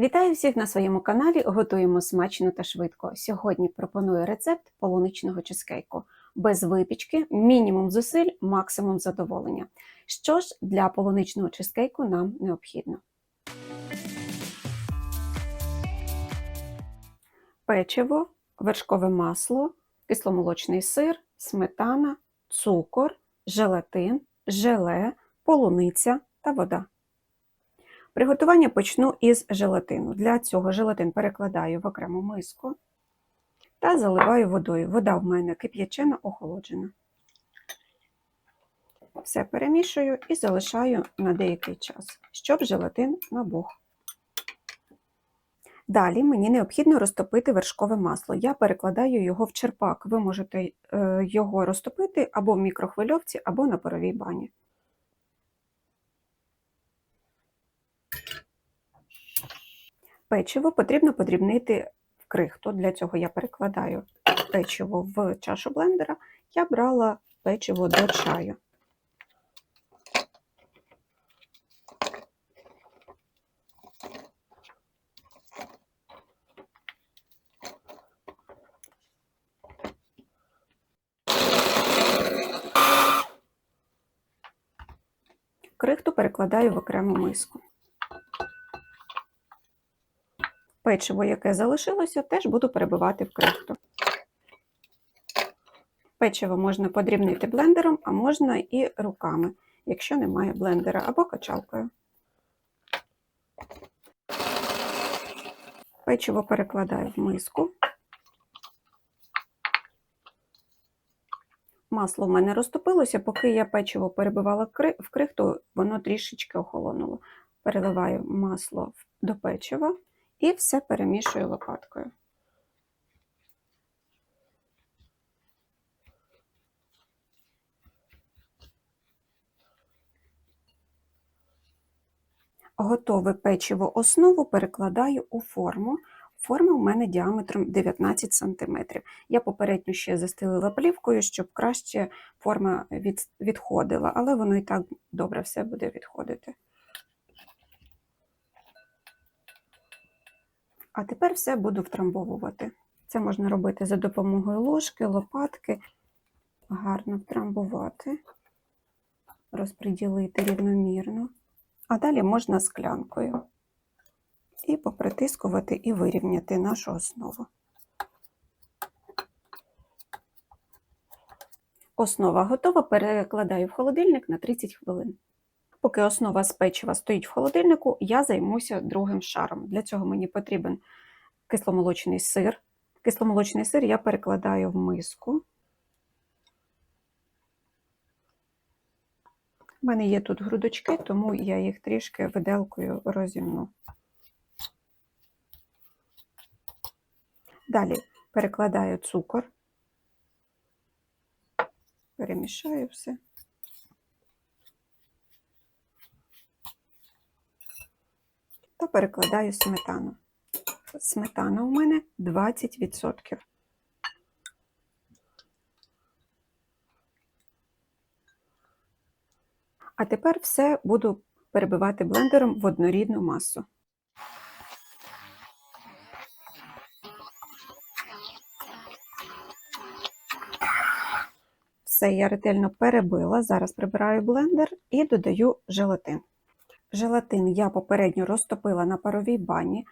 Вітаю всіх на своєму каналі. Готуємо смачно та швидко. Сьогодні пропоную рецепт полуничного чизкейку. Без випічки, мінімум зусиль, максимум задоволення. Що ж для полуничного чизкейку нам необхідно? Печиво, вершкове масло, кисломолочний сир, сметана, цукор, желатин, желе, полуниця та вода. Приготування почну із желатину. Для цього желатин перекладаю в окрему миску та заливаю водою. Вода в мене кип'ячена, охолоджена. Все перемішую і залишаю на деякий час, щоб желатин набух. Далі мені необхідно розтопити вершкове масло. Я перекладаю його в черпак. Ви можете е, його розтопити або в мікрохвильовці, або на паровій бані. Печиво потрібно подрібнити в крихту. Для цього я перекладаю печиво в чашу блендера. Я брала печиво до чаю. Крихту перекладаю в окрему миску. Печиво, яке залишилося, теж буду перебивати в крихту. Печиво можна подрібнити блендером, а можна і руками, якщо немає блендера, або качалкою. Печиво перекладаю в миску. Масло в мене розтопилося, поки я печиво перебивала в крихту, воно трішечки охолонуло. Переливаю масло до печива і все перемішую лопаткою. Готове печиво основу перекладаю у форму. Форма у мене діаметром 19 см. Я попередньо ще застелила плівкою, щоб краще форма від, відходила, але воно і так добре все буде відходити. А тепер все буду втрамбовувати. Це можна робити за допомогою ложки, лопатки, гарно втрамбувати, розподілити рівномірно. А далі можна склянкою і попритискувати і вирівняти нашу основу. Основа готова, перекладаю в холодильник на 30 хвилин. Поки основа з печива стоїть в холодильнику, я займуся другим шаром. Для цього мені потрібен кисломолочний сир. Кисломолочний сир я перекладаю в миску. У мене є тут грудочки, тому я їх трішки виделкою розімну. Далі перекладаю цукор, перемішаю все. Перекладаю сметану. Сметана у мене 20%. А тепер все буду перебивати блендером в однорідну масу. Все я ретельно перебила. Зараз прибираю блендер і додаю желатин. Желатин я попередньо розтопила на паровій бані.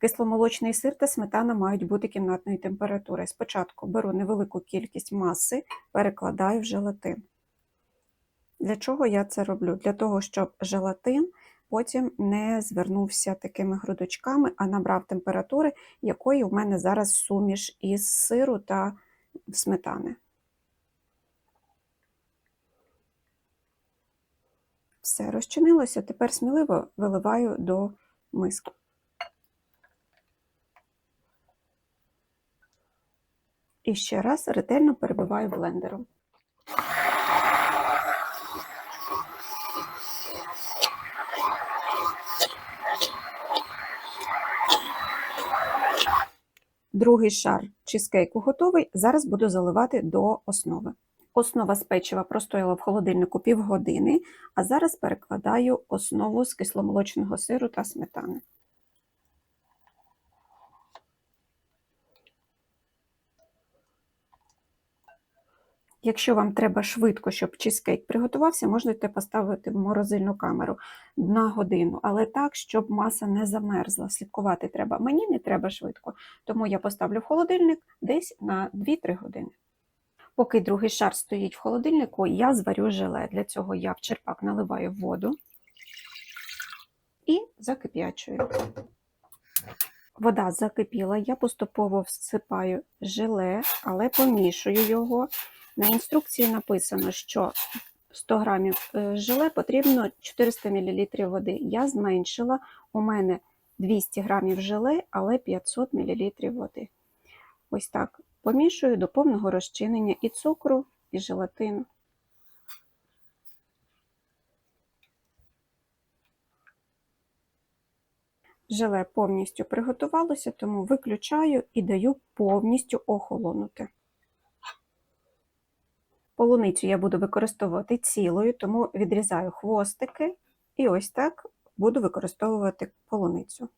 Кисломолочний сир та сметана мають бути кімнатної температури. Спочатку беру невелику кількість маси, перекладаю в желатин. Для чого я це роблю? Для того, щоб желатин потім не звернувся такими грудочками, а набрав температури, якої у мене зараз суміш із сиру та сметани. Все розчинилося, тепер сміливо виливаю до миски. І ще раз ретельно перебиваю блендером. Другий шар чизкейку готовий. Зараз буду заливати до основи. Основа з печива простояла в холодильнику півгодини, а зараз перекладаю основу з кисломолочного сиру та сметани. Якщо вам треба швидко, щоб чизкейк приготувався, можете поставити в морозильну камеру на годину, але так, щоб маса не замерзла. Слідкувати треба. Мені не треба швидко, тому я поставлю в холодильник десь на 2-3 години. Поки другий шар стоїть в холодильнику, я зварю желе. Для цього я в черпак наливаю воду і закип'ячую. Вода закипіла, я поступово всипаю желе, але помішую його. На інструкції написано, що 100 грамів е, желе потрібно 400 мл води. Я зменшила, у мене 200 грамів желе, але 500 мл води. Ось так помішую до повного розчинення і цукру, і желатину. Желе повністю приготувалося, тому виключаю і даю повністю охолонути. Полуницю я буду використовувати цілою, тому відрізаю хвостики і ось так буду використовувати полуницю.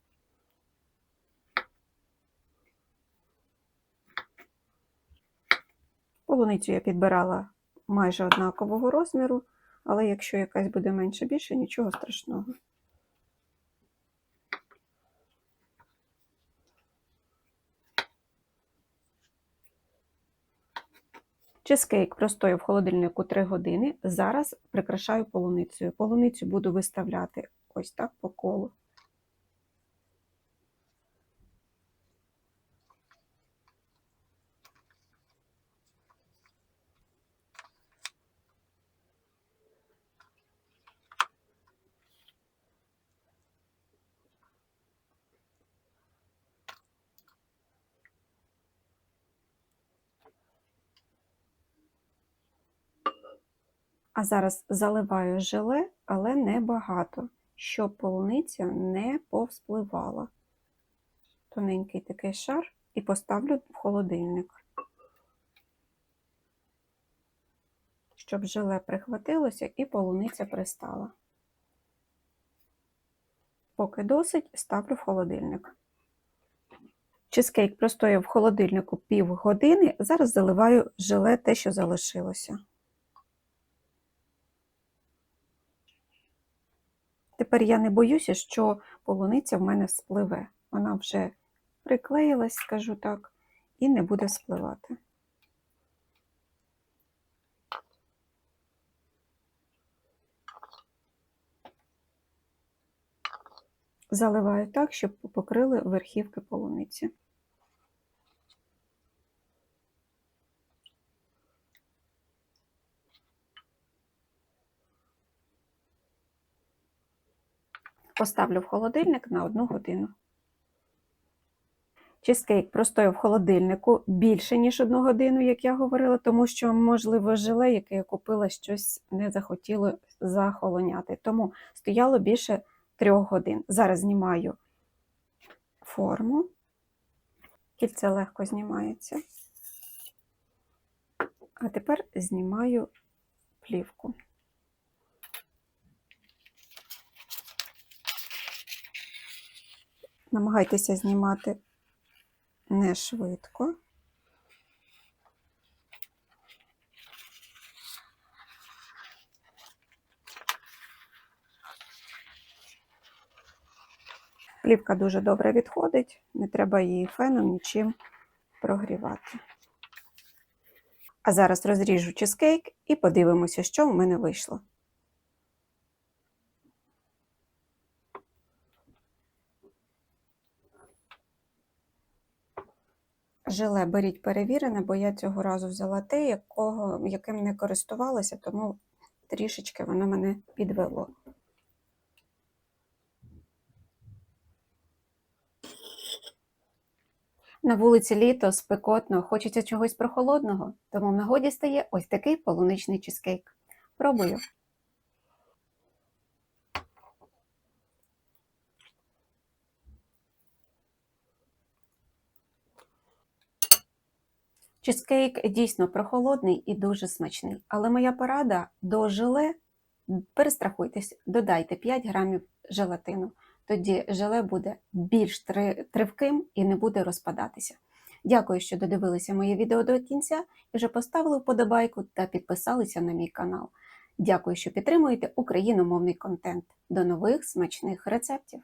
Полуницю я підбирала майже однакового розміру, але якщо якась буде менше більше, нічого страшного. Чизкейк простояв в холодильнику 3 години. Зараз прикрашаю полуницею. Полуницю буду виставляти ось так по колу. А зараз заливаю желе, але не багато, щоб полуниця не повспливала. Тоненький такий шар і поставлю в холодильник, щоб желе прихватилося і полуниця пристала. Поки досить, ставлю в холодильник. Чизкейк простояв в холодильнику пів години, зараз заливаю желе те, що залишилося. Тепер я не боюся, що полуниця в мене спливе. Вона вже приклеїлась, скажу так, і не буде спливати. Заливаю так, щоб покрили верхівки полуниці. Поставлю в холодильник на 1 годину. Чизкейк простояв в холодильнику більше, ніж 1 годину, як я говорила, тому що, можливо, желе, яке я купила, щось не захотіло захолоняти. Тому стояло більше 3 годин. Зараз знімаю форму, кільце легко знімається. А тепер знімаю плівку. Намагайтеся знімати не швидко. Плівка дуже добре відходить, не треба її феном нічим прогрівати. А зараз розріжу чизкейк і подивимося, що в мене вийшло. Желе беріть перевірене, бо я цього разу взяла те, якого, яким не користувалася, тому трішечки воно мене підвело. На вулиці літо, спекотно, хочеться чогось прохолодного, тому в нагоді стає ось такий полуничний чизкейк. Пробую. Чизкейк дійсно прохолодний і дуже смачний, але моя порада до желе перестрахуйтесь, додайте 5 грамів желатину. Тоді желе буде більш тривким і не буде розпадатися. Дякую, що додивилися моє відео до кінця і вже поставили вподобайку та підписалися на мій канал. Дякую, що підтримуєте україномовний контент. До нових смачних рецептів!